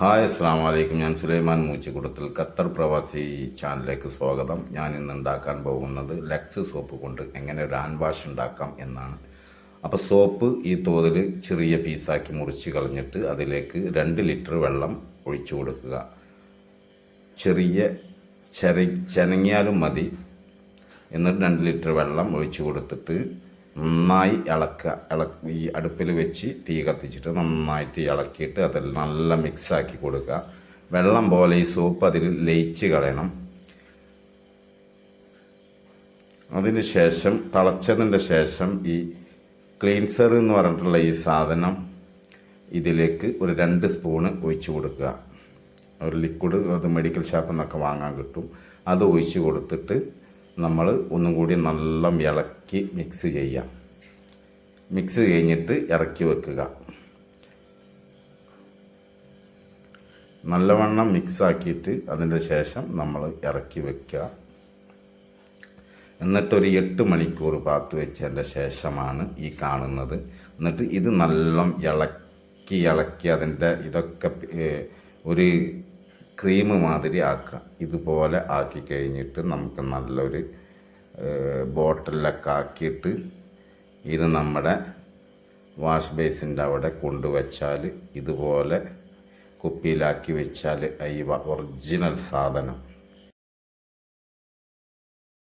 Hi അസ്സാം വലൈക്കും ഞാൻ സുലൈമാൻ മൂച്ചിക്കുടത്തിൽ ഖത്തർ പ്രവാസി ചാനലിലേക്ക് സ്വാഗതം. ഞാൻ ഇന്ന് ഉണ്ടാക്കാൻ പോകുന്നത് ലക്സ് സോപ്പ് കൊണ്ട് എങ്ങനെ ഒരു ഹാൻഡ് വാഷ് ഉണ്ടാക്കാം എന്നാണ്. അപ്പോൾ സോപ്പ് ഈ തോതിൽ ചെറിയ പീസാക്കി മുറിച്ച് കളഞ്ഞിട്ട് അതിലേക്ക് രണ്ട് ലിറ്റർ വെള്ളം ഒഴിച്ചു കൊടുക്കുക. ചെറിയ ചെറി ചെനങ്ങിയാലും മതി. എന്നിട്ട് രണ്ട് ലിറ്റർ വെള്ളം ഒഴിച്ചു കൊടുത്തിട്ട് നന്നായി ഇളക്കുക ഇള ഈ അടുപ്പിൽ വെച്ച് തീ കത്തിച്ചിട്ട് നന്നായിട്ട് ഇളക്കിയിട്ട് അതിൽ നല്ല മിക്സാക്കി കൊടുക്കുക. വെള്ളം പോലെ ഈ സൂപ്പ് അതിൽ ലയിച്ച് കളയണം. അതിന് ശേഷം തിളച്ചതിന്റെ ശേഷം ഈ ക്ലീൻസർ എന്ന് പറഞ്ഞിട്ടുള്ള ഈ സാധനം ഇതിലേക്ക് ഒരു രണ്ട് സ്പൂണ് ഒഴിച്ച് കൊടുക്കുക. ഒരു ലിക്വിഡ് അത് മെഡിക്കൽ ഷോപ്പിൽ നിന്നൊക്കെ വാങ്ങാൻ കിട്ടും. അത് ഒഴിച്ച് കൊടുത്തിട്ട് നമ്മൾ ഒന്നും കൂടി നല്ല ഇളക്കി മിക്സ് ചെയ്യാം. മിക്സ് കഴിഞ്ഞിട്ട് ഇറക്കി വെക്കുക. നല്ലവണ്ണം മിക്സ് ആക്കിയിട്ട് അതിന്റെ ശേഷം നമ്മൾ ഇറക്കി വെക്കുക. എന്നിട്ടൊരു എട്ട് മണിക്കൂർ പാത്ത് വെച്ചതിന്റെ ശേഷമാണ് ഈ കാണുന്നത്. എന്നിട്ട് ഇത് നല്ല ഇളക്കി ഇളക്കി അതിന്റെ ഇതൊക്കെ ഒരു ക്രീം മാതിരി ആക്കുക. ഇതുപോലെ ആക്കി കഴിഞ്ഞിട്ട് നമുക്ക് നല്ലൊരു ബോട്ടിലൊക്കെ ആക്കിയിട്ട് ഇത് നമ്മുടെ വാഷ് ബേസിന്റെ അവിടെ കൊണ്ടുവച്ചാൽ ഇതുപോലെ കുപ്പിയിലാക്കി വെച്ചാൽ ഈ ഒറിജിനൽ സാധനം